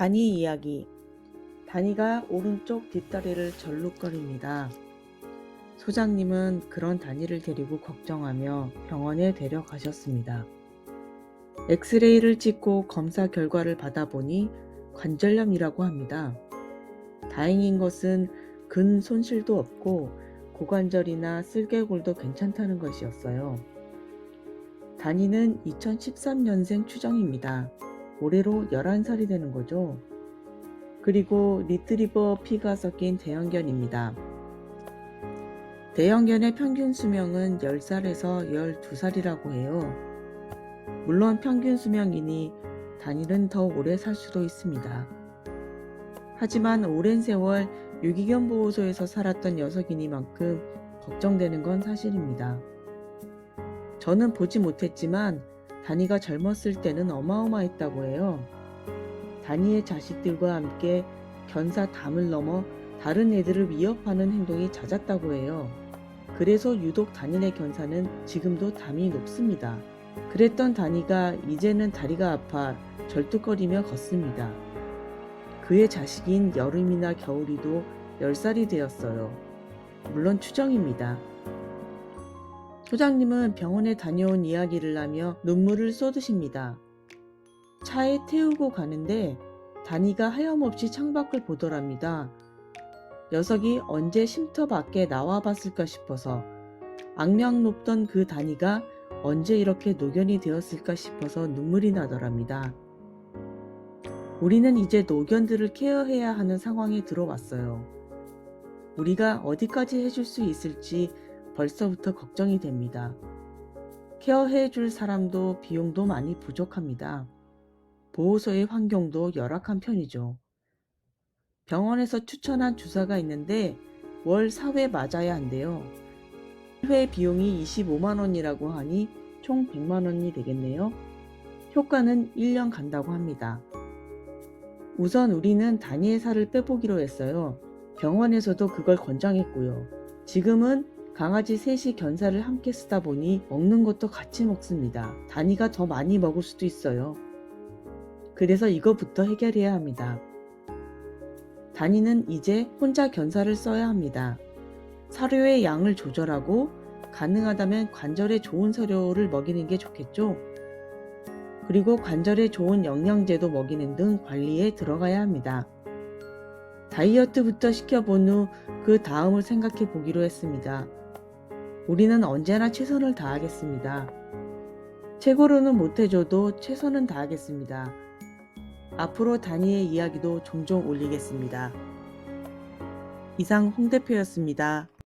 다니 이야기. 다니가 오른쪽 뒷다리를 절룩거립니다. 소장님은 그런 다니를 데리고 걱정하며 병원에 데려가셨습니다. 엑스레이를 찍고 검사 결과를 받아보니 관절염이라고 합니다. 다행인 것은 근 손실도 없고 고관절이나 쓸개골도 괜찮다는 것이었어요. 다니는 2013년생 추정입니다. 올해로 11살이 되는 거죠. 그리고 리트리버 피가 섞인 대형견입니다. 대형견의 평균 수명은 10살에서 12살이라고 해요. 물론 평균 수명이니 단일은 더 오래 살 수도 있습니다. 하지만 오랜 세월 유기견 보호소에서 살았던 녀석이니만큼 걱정되는 건 사실입니다. 저는 보지 못했지만 다니가 젊었을 때는 어마어마했다고 해요. 다니의 자식들과 함께 견사 담을 넘어 다른 애들을 위협하는 행동이 잦았다고 해요. 그래서 유독 다니네 견사는 지금도 담이 높습니다. 그랬던 다니가 이제는 다리가 아파 절뚝거리며 걷습니다. 그의 자식인 여름이나 겨울이도 10살이 되었어요. 물론 추정입니다. 소장님은 병원에 다녀온 이야기를 하며 눈물을 쏟으십니다. 차에 태우고 가는데 다니가 하염없이 창밖을 보더랍니다. 녀석이 언제 쉼터 밖에 나와 봤을까 싶어서 악명 높던 그 다니가 언제 이렇게 노견이 되었을까 싶어서 눈물이 나더랍니다. 우리는 이제 노견들을 케어해야 하는 상황에 들어왔어요. 우리가 어디까지 해줄 수 있을지 벌써부터 걱정이 됩니다. 케어해 줄 사람도 비용도 많이 부족합니다. 보호소의 환경도 열악한 편이죠. 병원에서 추천한 주사가 있는데 월 4회 맞아야 한대요. 1회 비용이 25만원이라고 하니 총 100만원이 되겠네요. 효과는 1년 간다고 합니다. 우선 우리는 다니의 살을 빼보기로 했어요. 병원에서도 그걸 권장했고요. 지금은 강아지 셋이 견사를 함께 쓰다 보니 먹는 것도 같이 먹습니다. 다니가 더 많이 먹을 수도 있어요. 그래서 이거부터 해결해야 합니다. 다니는 이제 혼자 견사를 써야 합니다. 사료의 양을 조절하고 가능하다면 관절에 좋은 사료를 먹이는 게 좋겠죠? 그리고 관절에 좋은 영양제도 먹이는 등 관리에 들어가야 합니다. 다이어트부터 시켜본 후 그 다음을 생각해 보기로 했습니다. 우리는 언제나 최선을 다하겠습니다. 최고로는 못해줘도 최선은 다하겠습니다. 앞으로 다니의 이야기도 종종 올리겠습니다. 이상 홍 대표였습니다.